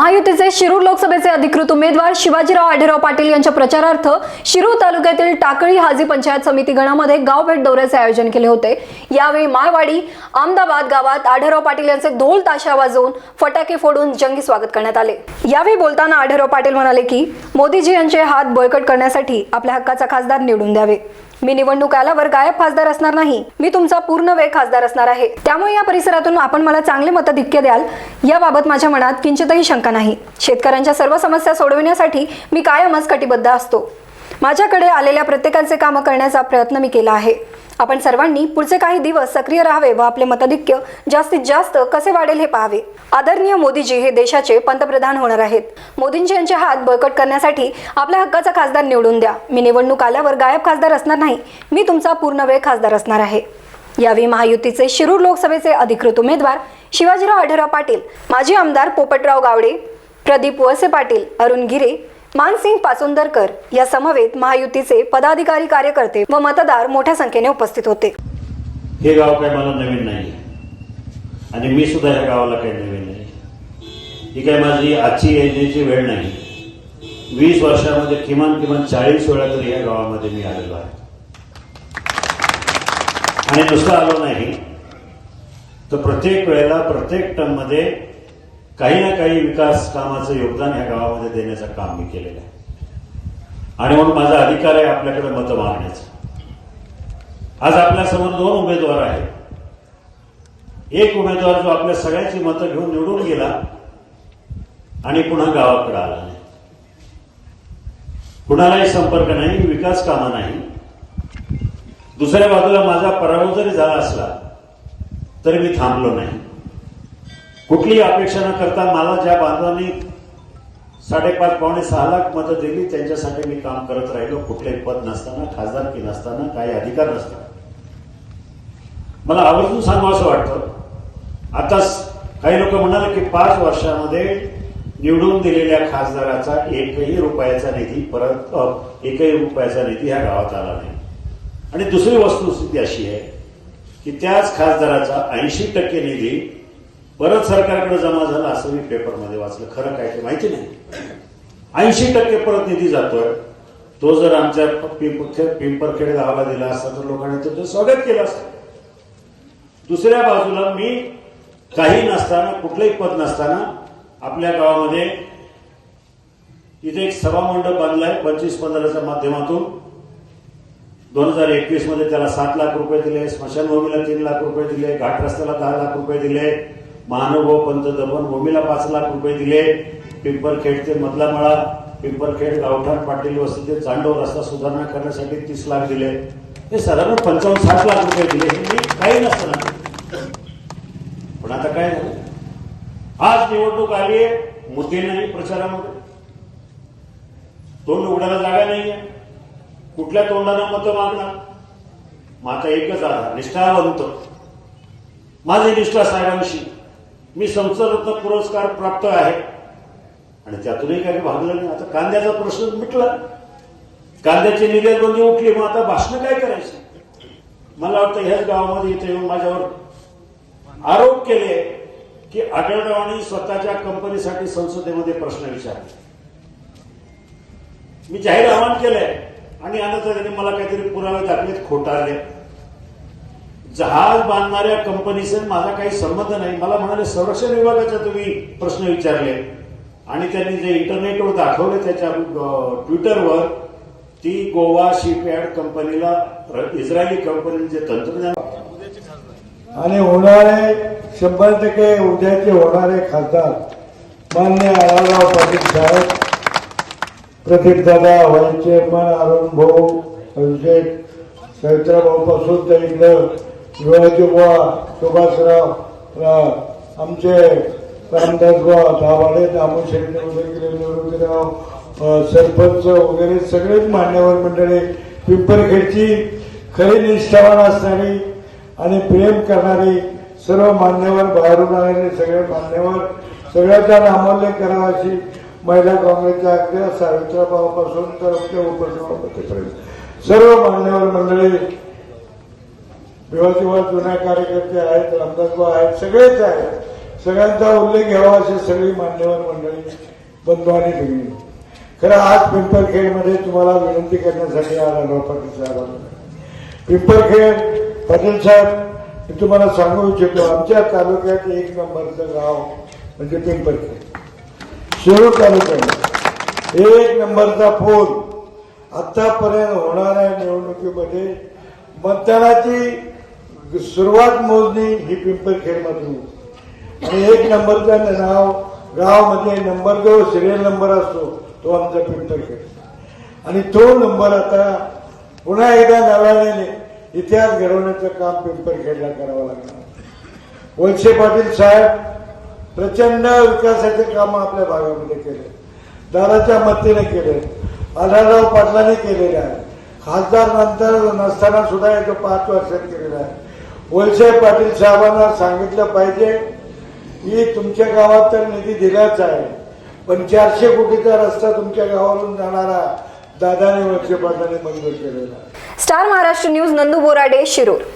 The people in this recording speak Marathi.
महायुतीचे शिरूर लोकसभेचे अधिकृत उमेदवार शिवाजीराव आढेराव पाटील यांच्या प्रचारार्थ शिरूर तालुक्यातील टाकळी हाजी पंचायत समिती गणामध्ये गाव भेट दौऱ्याचे आयोजन केले होते. यावेळी माळवाडी अहमदाबाद गावात आढेराव पाटील यांचे ढोल ताशा वाजवून फटाके फोडून जंगी स्वागत करण्यात आले. यावेळी बोलताना आढेराव पाटील म्हणाले की मोदीजी यांचे हात बळकट करण्यासाठी आपल्या हक्काचा खासदार निवडून द्यावे. मी निवडणूक आल्यावर गायब खासदार असणार नाही. मी तुमचा पूर्ण वेळ खासदार असणार आहे. त्यामुळे या परिसरातून आपण मला चांगले मताधिक्य द्याल याबाबत माझ्या मनात किंचितही शंका नाही. शेतकऱ्यांच्या सर्व समस्या सोडविण्यासाठी मी कायमच कटिबद्ध असतो. माझ्याकडे आलेल्या प्रत्येकाचे कामं करण्याचा प्रयत्न मी केला आहे. आपण सर्वांनी पुढचे काही दिवस सक्रिय राहावे व आपले मताधिक्य जास्तीत जास्त कसे वाढेल हे पाहावे. आदरणीय मोदीजी हे देशाचे पंतप्रधान होणार आहेत. मोदींजी यांचे हात बळकट करण्यासाठी आपल्या हक्काचा खासदार निवडून द्या. मी निवडणूक आल्यावर गायब खासदार असणार नाही. मी तुमचा पूर्ण वेळ खासदार असणार आहे. यावेळी महायुतीचे शिरूर लोकसभेचे अधिकृत उमेदवार शिवाजीराव आढळराव पाटील माजी आमदार पोपटराव गावडे प्रदीप वळसे पाटील अरुण गिरे मानसिंग पासुंदरकर या समवेत महायुतीचे पदाधिकारी कार्यकर्ते व मतदार मोठ्या संख्येने उपस्थित होते. हे गाव काही मला नवीन नाही आणि मी सुद्धा ह्या गावाला काही नवीन नाही ही काही माझी आजची येण्याची वेळ नाही. वीस वर्षामध्ये किमान किमान चाळीस वेळा तरी या गावामध्ये मी आलेलो आहे. आणि नुसतं आलो नाही. तर प्रत्येक वेळेला प्रत्येक टर्ममध्ये काही ना काही विकास कामाचं योगदान ह्या गावामध्ये देण्याचं काम मी केलेलं आहे. आणि म्हणून माझा अधिकार आहे आपल्याकडे मतं मागण्याचा. आज आपल्यासमोर दोन उमेदवार आहेत. एक उमेदवार जो आपल्या सगळ्याची मतं घेऊन निवडून गेला आणि पुन्हा गावाकडे आला नाही. कुणालाही संपर्क नाही विकास कामा नाही. दुसऱ्या बाजूला माझा पराभव जरी झाला असला तरी मी थांबलो नाही. कुठलीही अपेक्षा न करता मला ज्या बांधवांनी साडेपाच पावणे सहा लाख मतं दिली त्यांच्यासाठी मी काम करत राहिलो. कुठलेही पद नसताना खासदार की नसताना काही अधिकार नसताना मला आवर्जून सांगावं असं वाटतं. आता काही लोक म्हणाले की पाच वर्षामध्ये निवडून दिलेल्या खासदाराचा एकही रुपयाचा निधी परत एकही रुपयाचा निधी ह्या गावात आला नाही. आणि दुसरी वस्तुस्थिती अशी आहे की त्याच खासदाराचा ऐंशी टक्के निधी परत सरकारकडे जमा झाला असं मी पेपरमध्ये वाचलं. खरं काय ते माहिती नाही. ऐंशी टक्के परत निधी जातोय. तो जर आमच्या पिंप- पिंपरखेड गावाला दिला असता तर लोकांनी त्याचं स्वागत केलं असतं. दुसऱ्या बाजूला मी काही नसताना कुठलंही पद नसताना आपल्या गावामध्ये इथे एक सभामंडप बांधलाय पंचवीस पंधराच्या माध्यमातून. दोन हजार एकवीसमध्ये त्याला सात लाख रुपये दिले स्मशानभूमीला तीन लाख रुपये दिले घाट रस्त्याला दहा लाख रुपये दिले. महानुभव पंत दमन भूमीला पाच लाख रुपये दिले. पिंपरखेड ते मधला मळा पिंपरखेड गावठाण पाटील वस्ती ते चांडव रस्ता सुधारणा करण्यासाठी तीस लाख दिले. हे साधारण पंचावन्न साठ लाख रुपये दिले. हे काही नसताना. पण आता काय झालं? आज निवडणूक आली आहे मुद्दे नाही प्रचारामध्ये. तोंड उघडायला जागा नाहीये. कुठल्या तोंडानं मतं मागणार? मग आता एकच आधार निष्ठावंत. माझी निष्ठा साहेबांशी. मी संसदरत्न पुरस्कार प्राप्त आहे. आणि त्यातूनही काही भागलं नाही. आता कांद्याचा प्रश्न मिटला. कांद्याची निर्यात बंदी उठली मग आता भाषण काय करायची? मला वाटतं ह्याच गावामध्ये इथे येऊन माझ्यावर आरोप केले की आढळरावांनी स्वतःच्या कंपनीसाठी संसदेमध्ये प्रश्न विचारले. मी जाहीर आवाहन केलंय. आणि आता त्याने मला काहीतरी पुरावे दाखलेत खोटारले. जहाज बांधणाऱ्या कंपनीशी माझा काही संबंध नाही. मला म्हणाले संरक्षण विभागाचा तुम्ही प्रश्न विचारले. आणि त्यांनी जे इंटरनेटवर दाखवले त्याच्या ट्विटरवर ती गोवा शिपयार्ड कंपनीला इस्रायली कंपनीने जे तंत्रज्ञान आणि होणारे शंभर टक्के उद्याचे होणारे खासदार मान्य आढळराव पाटील साहेब प्रदीप दादा व्हाईस चेअरमन अरुण भाऊ अभिषेक सवित्राभाऊ पासून ते इकडं शिवाजी बुवा सुभाषराव आमचे रामदास बुवा दाभाडे दामोद शेट्टी वगैरे निवृत्तीराव सरपंच वगैरे सगळेच मान्यवर मंडळी पिंपरखेडची खरी निष्ठावान असणारी आणि प्रेम करणारी सर्व मान्यवर बाहेरून आलेले सगळे मान्यवर सगळ्याचा नामोल्लेख करावा अशी महिला काँग्रेसच्या अगदी सावित्रीबापासून तर ते उपसभापतीपर्यंत. सर्व मान्यवर मंडळी विवादिवाद जुन्या कार्यकर्ते आहेत रामदासबा आहेत सगळेच आहेत. सगळ्यांचा उल्लेख घ्यावा अशी सगळी मान्यवर मंडळी बंधू दिली खरं आज पिंपळखेडमध्ये तुम्हाला विनंती करण्यासाठी आला पाटील साहेब पिंपळखेड पाटील साहेब मी तुम्हाला सांगू इच्छितो आमच्या तालुक्यात एक नंबरचं गाव म्हणजे पिंपळखेड शिरूर तालुक्यात. एक नंबरचा फोन आतापर्यंत होणाऱ्या निवडणुकीमध्ये. मतदानाची सुरुवात मोजणी ही पिंपरखेडमधून. होती. आणि एक नंबरचं नाव गावामध्ये नंबर जो सिरियल नंबर असतो तो आमचा पिंपरखेड. आणि तो नंबर आता पुन्हा एकदा नव्याने इतिहास घडवण्याचं काम पिंपरखेडला करावं लागणार. वळसे पाटील साहेब प्रचंड विकासाचे काम आपल्या भागामध्ये केले. दादाच्या मतीने केले. आढळराव पाटलाने केलेले आहे. खासदार नंतर नसताना सुद्धा येतो पाच वर्षात केलेला आहे. वळसे पाटील साहेबांना सांगितलं पाहिजे की तुमच्या गावात तर निधी दिलाच आहे पण चारशे कोटीचा रस्ता तुमच्या गावावरून जाणारा दादाने वळसे पाटलांनी मंजूर केलेला स्टार महाराष्ट्र न्यूज नंदू बोराडे शिरूर.